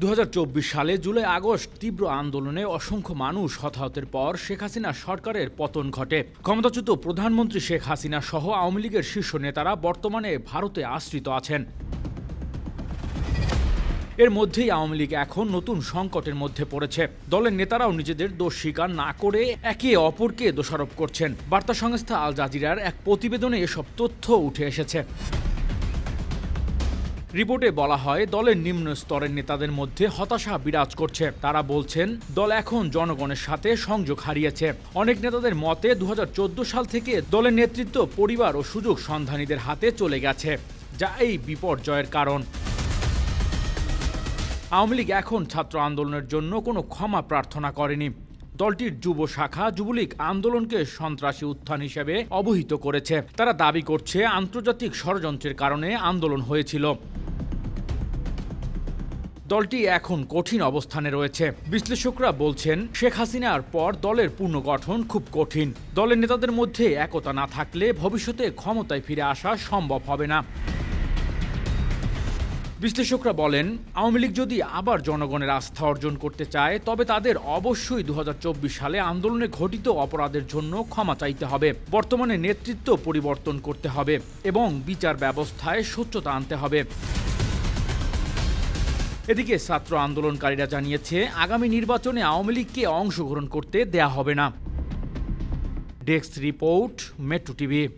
দু হাজার চব্বিশ সালে জুলাই আগস্ট তীব্র আন্দোলনে অসংখ্য মানুষ হতাহতের পর শেখ হাসিনা সরকারের পতন ঘটে। ক্ষমতাচ্যুত প্রধানমন্ত্রী শেখ হাসিনা সহ আওয়ামী লীগের শীর্ষ নেতারা বর্তমানে ভারতে আশ্রিত আছেন। এর মধ্যেই আওয়ামী লীগ এখন নতুন সংকটের মধ্যে পড়েছে। দলের নেতারাও নিজেদের দোষ স্বীকার না করে একে অপরকে দোষারোপ করছেন। বার্তা সংস্থা আল জাজিরার এক প্রতিবেদনে এসব তথ্য উঠে এসেছে। রিপোর্টে বলা হয়, দলের নিম্ন স্তরের নেতাদের মধ্যে হতাশা বিরাজ করছে। তারা বলছেন, দল এখন জনগণের সাথে সংযোগ হারিয়েছে। অনেক নেতাদের মতে দু হাজার চোদ্দ সাল থেকে দলের নেতৃত্ব পরিবার ও সুযোগ সন্ধানীদের হাতে চলে গেছে, যা এই বিপর্যয়ের কারণ। আওয়ামী লীগ এখন ছাত্র আন্দোলনের জন্য কোনো ক্ষমা প্রার্থনা করেনি। দলটির যুব শাখা যুবলীগ আন্দোলনকে সন্ত্রাসী উত্থান হিসেবে অবহিত করেছে। তারা দাবি করছে, আন্তর্জাতিক ষড়যন্ত্রের কারণে আন্দোলন হয়েছিল। দলটি এখন কঠিন অবস্থানে রয়েছে। বিশ্লেষকরা বলছেন, শেখ হাসিনার পর দলের পুনর্গঠন খুব কঠিন। দলের নেতাদের মধ্যে একতা না থাকলে ভবিষ্যতে ক্ষমতায় ফিরে আসা সম্ভব হবে না। বিশ্লেষকরা বলেন, আওয়ামী লীগ যদি আবার জনগণের আস্থা অর্জন করতে চায়, তবে তাদের অবশ্যই দু হাজার চব্বিশ সালে আন্দোলনে ঘটিত অপরাধের জন্য ক্ষমা চাইতে হবে, বর্তমানে নেতৃত্ব পরিবর্তন করতে হবে এবং বিচার ব্যবস্থায় স্বচ্ছতা আনতে হবে। এদিকে ছাত্র আন্দোলনকারীরা জানিয়েছে, আগামী নির্বাচনে আওয়ামী লীগকে অংশগ্রহণ করতে দেয়া হবে না। Desk report, metro TV.